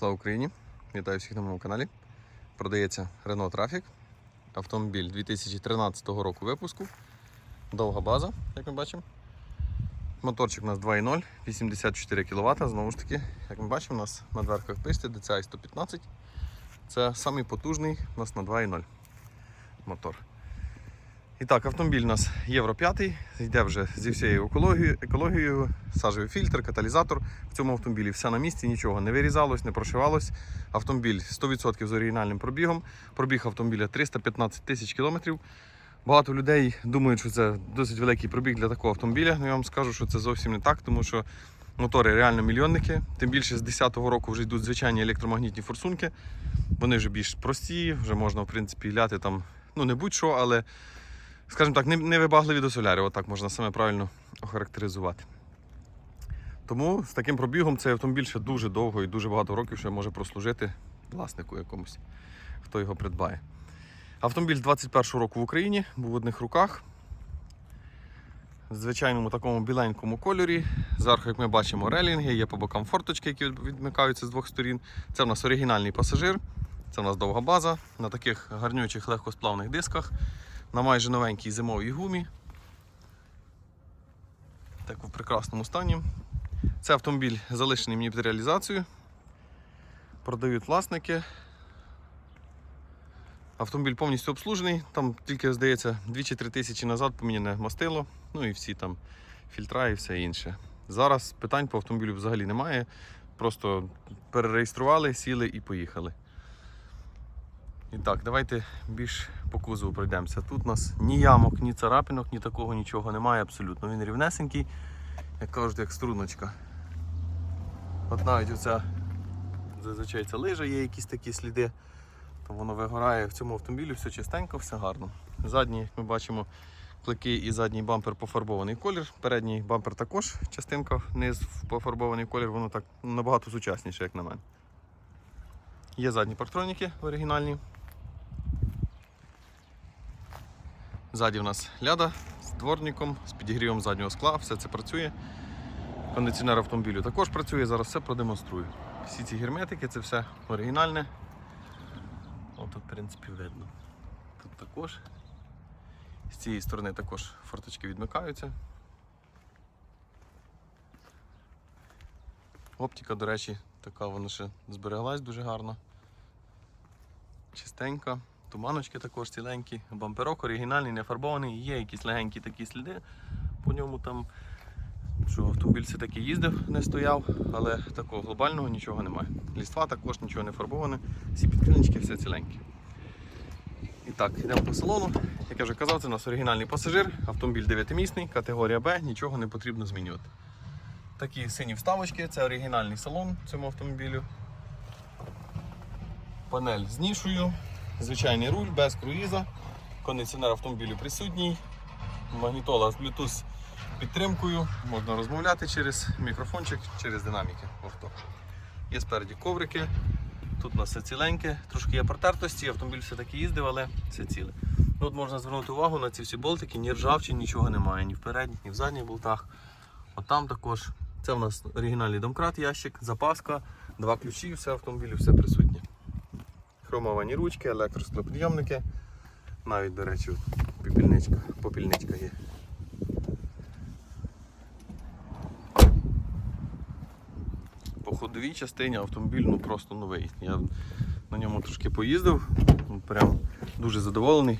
Слава Україні! Вітаю всіх на моєму каналі. Продається Renault Trafic. Автомобіль 2013 року випуску. Довга база, як ми бачимо. Моторчик у нас 2.0, 84 кВт. Знову ж таки, як ми бачимо, у нас на дверках пишете DCI 115. Це самий потужний у нас на 2.0 мотор. І так, автомобіль у нас Євро 5, йде вже зі всією екологією, екологією, сажевий фільтр, каталізатор. В цьому автомобілі все на місці, нічого не вирізалось, не прошивалось. Автомобіль 100% з оригінальним пробігом. Пробіг автомобіля 315 тисяч кілометрів. Багато людей думають, що це досить великий пробіг для такого автомобіля. Ну я вам скажу, що це зовсім не так, тому що мотори реально мільйонники. Тим більше з 10-го року вже йдуть звичайні електромагнітні форсунки. Вони вже більш прості, вже можна в принципі ляти там, ну не будь-що, але скажімо так, не, не вибагливі до солярів, отак можна саме правильно охарактеризувати. Тому з таким пробігом цей автомобіль ще дуже довго і дуже багато років ще може прослужити власнику якомусь, хто його придбає. Автомобіль з 21-го року в Україні був в одних руках. В звичайному такому біленькому кольорі. Зверху, як ми бачимо, релінги, є по бокам форточки, які відмикаються з двох сторін. Це в нас оригінальний пасажир, це в нас довга база на таких гарнючих легкосплавних дисках на майже новенькій зимовій гумі. Так, у прекрасному стані. Це автомобіль залишений мені під реалізацію. Продають власники. Автомобіль повністю обслужений, там тільки, здається, 2 чи 3 тисячі назад поміняне мастило, ну і всі там фільтра і все інше. Зараз питань по автомобілю взагалі немає. Просто перереєстрували, сіли і поїхали. І так, давайте більш по кузову пройдемося. Тут у нас ні ямок, ні царапинок, ні такого нічого немає абсолютно. Він рівнесенький, як кажуть, як струночка. От навіть оця зазвичай ця лижа є якісь такі сліди, то воно вигорає в цьому автомобілі, все чистенько, все гарно. Задні, як ми бачимо, клики і задній бампер пофарбований колір. Передній бампер також частинка низ пофарбований колір, воно так набагато сучасніше, як на мене. Є задні парктроніки оригінальні. Ззаді у нас ляда з дворником, з підігрівом заднього скла, все це працює. Кондиціонер автомобілю також працює, зараз все продемонструю. Всі ці герметики, це все оригінальне. О, тут, в принципі, видно. Тут також. З цієї сторони також форточки відмикаються. Оптика, до речі, така вона ще збереглась дуже гарно. Чистенька. Туманочки також ціленькі. Бамперок оригінальний, не фарбований. Є якісь легенькі такі сліди по ньому там. Що автомобіль все таки їздив, не стояв, але такого глобального нічого немає. Ліства також нічого не фарбоване, всі підкрилечки, все ціленьке. І так, йдемо по салону. Як я вже казав, це у нас оригінальний пасажир, автомобіль 9-місний, категорія Б, нічого не потрібно змінювати. Такі сині вставочки, це оригінальний салон цьому автомобілю. Панель з нішою, звичайний руль без круїза, кондиціонер автомобілю присутній, магнітола з Bluetooth підтримкою, можна розмовляти через мікрофончик, через динаміки. авто. Є спереді коврики, тут у нас все ціленьке, трошки є протертості, автомобіль все-таки їздив, але все ціле. Ну, От можна звернути увагу на ці всі болтики, ні ржавчин, нічого немає, ні в передніх, ні в задніх болтах. От там також. Це у нас оригінальний домкрат, ящик, запаска, два ключі, все в автомобілі, все присутнє. Хромовані ручки, електросклопідйомники. Навіть, до речі, попільничка, попільничка є. По ходовій частині автомобіль ну просто новий. Я на ньому трошки поїздив, ну, прям дуже задоволений.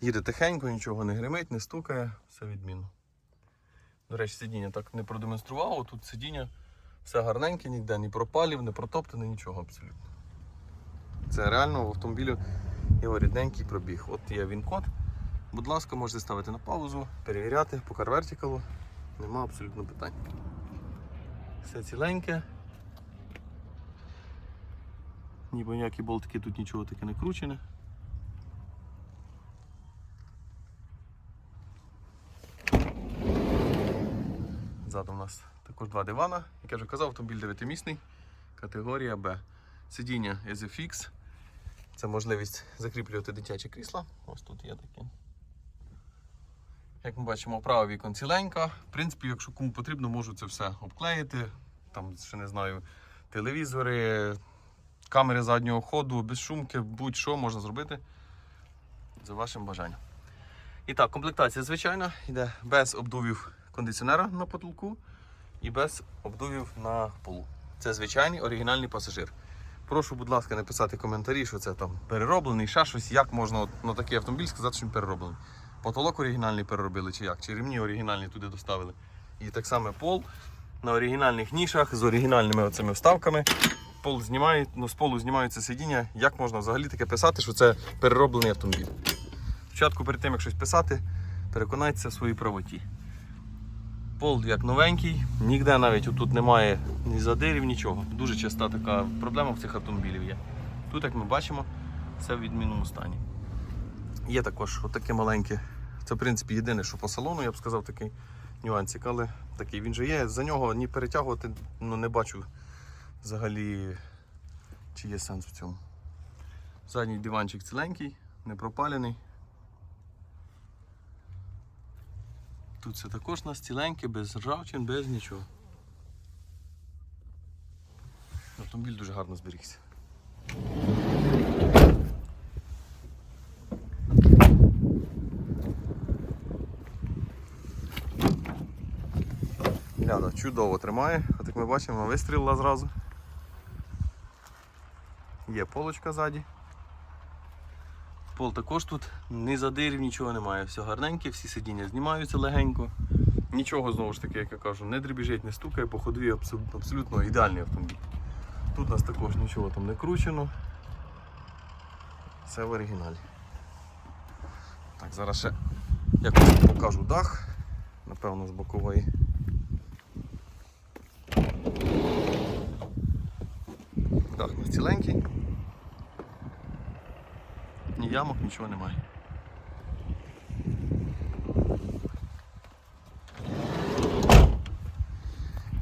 Їде тихенько, нічого не гримить, не стукає, все відмінно. До речі, сидіння так не продемонстрував, тут сидіння все гарненьке, ніде ні пропалів, не протоптане, нічого абсолютно. Це реально в автомобілю його рідненький пробіг. От є він код. Будь ласка, можете ставити на паузу, перевіряти по CarVertical. Нема абсолютно питань. Все ціленьке. Ніби ніякі болтики тут нічого таке не кручене. Ззаду у нас також два дивана. Як я вже казав, автомобіль 9-місний, категорія Б. Сидіння EasyFix. Це можливість закріплювати дитячі крісла. Ось тут є такі. Як ми бачимо, права вікон ціленька. В принципі, якщо кому потрібно, можу це все обклеїти. Там ще не знаю, телевізори, камери заднього ходу, безшумки, будь-що можна зробити за вашим бажанням. І так, комплектація звичайна, йде без обдувів кондиціонера на потолку і без обдувів на полу. Це звичайний оригінальний пасажир. Прошу, будь ласка, не писати коментарі, що це там перероблений, ще щось, як можна от на такий автомобіль сказати, що він перероблений. Потолок оригінальний переробили чи як, чи ремні оригінальні туди доставили. І так само пол на оригінальних нішах з оригінальними оцими вставками. Пол знімають, ну, з полу знімаються сидіння. Як можна взагалі таке писати, що це перероблений автомобіль? Спочатку перед тим, як щось писати, переконайтеся в своїй правоті. Пол як новенький, ніде навіть тут немає ні задирів, нічого. Дуже часта така проблема в цих автомобілів є. Тут, як ми бачимо, все в відмінному стані. Є також отаке маленьке. Це, в принципі, єдине, що по салону, я б сказав, такий нюансик, але такий він же є. За нього ні перетягувати ну, не бачу взагалі, чи є сенс в цьому. Задній диванчик ціленький, не пропалений. Тут це також у нас ціленьке, без ржавчин, без нічого. Автомобіль дуже гарно зберігся. Ляда чудово тримає, от як ми бачимо, вистрілила зразу. Є полочка ззаді. Пол також тут ні задирів, нічого немає. Все гарненьке, всі сидіння знімаються легенько. Нічого знову ж таки, як я кажу, не дребіжить, не стукає, по ходові абсолютно, ідеальний автомобіль. Тут у нас також нічого там не кручено. Все в оригіналі. Так, зараз ще якось покажу дах, напевно, з бокової. Дах у ціленький. Ямок, нічого немає.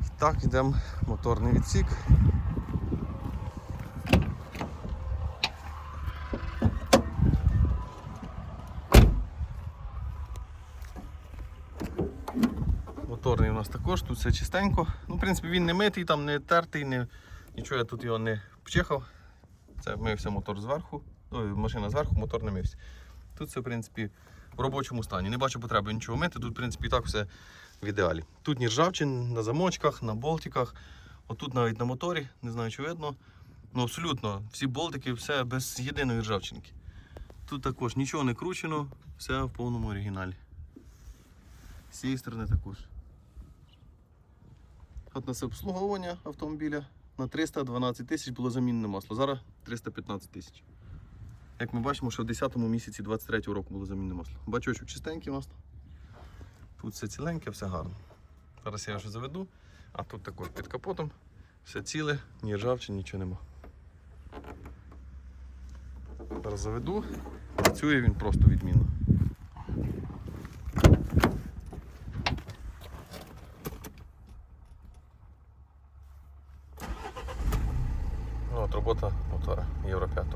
І так, йдемо моторний відсік. Моторний у нас також, тут все чистенько. Ну, в принципі, він не митий, там не тертий, не... нічого я тут його не вчихав. Це мився мотор зверху, машина зверху, мотор не мився. Тут все, в принципі, в робочому стані. Не бачу потреби нічого мити, тут, в принципі, і так все в ідеалі. Тут ні ржавчин на замочках, на болтиках. Отут навіть на моторі, не знаю, чи видно. Ну, абсолютно, всі болтики, все без єдиної ржавчинки. Тут також нічого не кручено, все в повному оригіналі. З цієї сторони також. От на це обслуговування автомобіля на 312 тисяч було замінене масло. Зараз 315 тисяч. Як ми бачимо, що в 10 місяці 23 року було замінене масло. Бачочок чистенький нас. Тут все ціленьке, все гарно. Зараз я вже заведу, а тут також під капотом все ціле, ні ржавчин, нічого нема. Зараз заведу, працює він просто відмінно. Ну, от робота мотора Євро 5.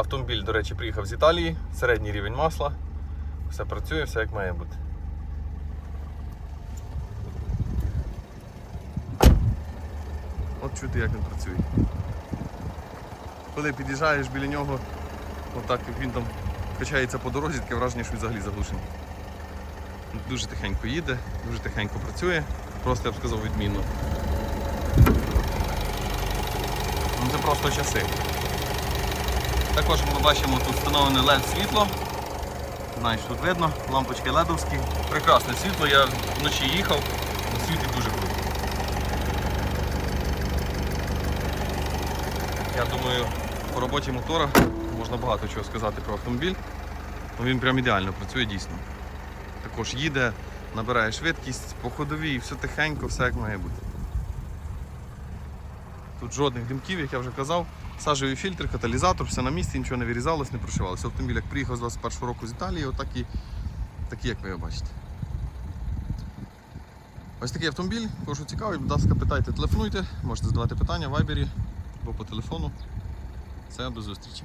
Автомобіль, до речі, приїхав з Італії, середній рівень масла. Все працює, все як має бути. От чути, як він працює. Коли під'їжджаєш біля нього, отак він там качається по дорозі, таке враження, що він взагалі заглушений. Дуже тихенько їде, дуже тихенько працює, просто я б сказав відмінно. Ну, Це просто часи. Також ми бачимо тут встановлене LED світло. Знаєш, тут видно, лампочки ледовські. Прекрасне світло, я вночі їхав, світить дуже круто. Я думаю, по роботі мотора можна багато чого сказати про автомобіль. Ну, Він прям ідеально працює дійсно. Також їде, набирає швидкість, по ходовій, все тихенько, все як має бути. Тут жодних димків, як я вже казав. Сажевий фільтр, каталізатор, все на місці, нічого не вирізалось, не прошивалося. Автомобіль як приїхав з 21 року з Італії, отак і такий, як ви його бачите. Ось такий автомобіль, кожу цікавий, будь ласка, питайте, телефонуйте, можете задавати питання в вайбері або по телефону. Все, до зустрічі.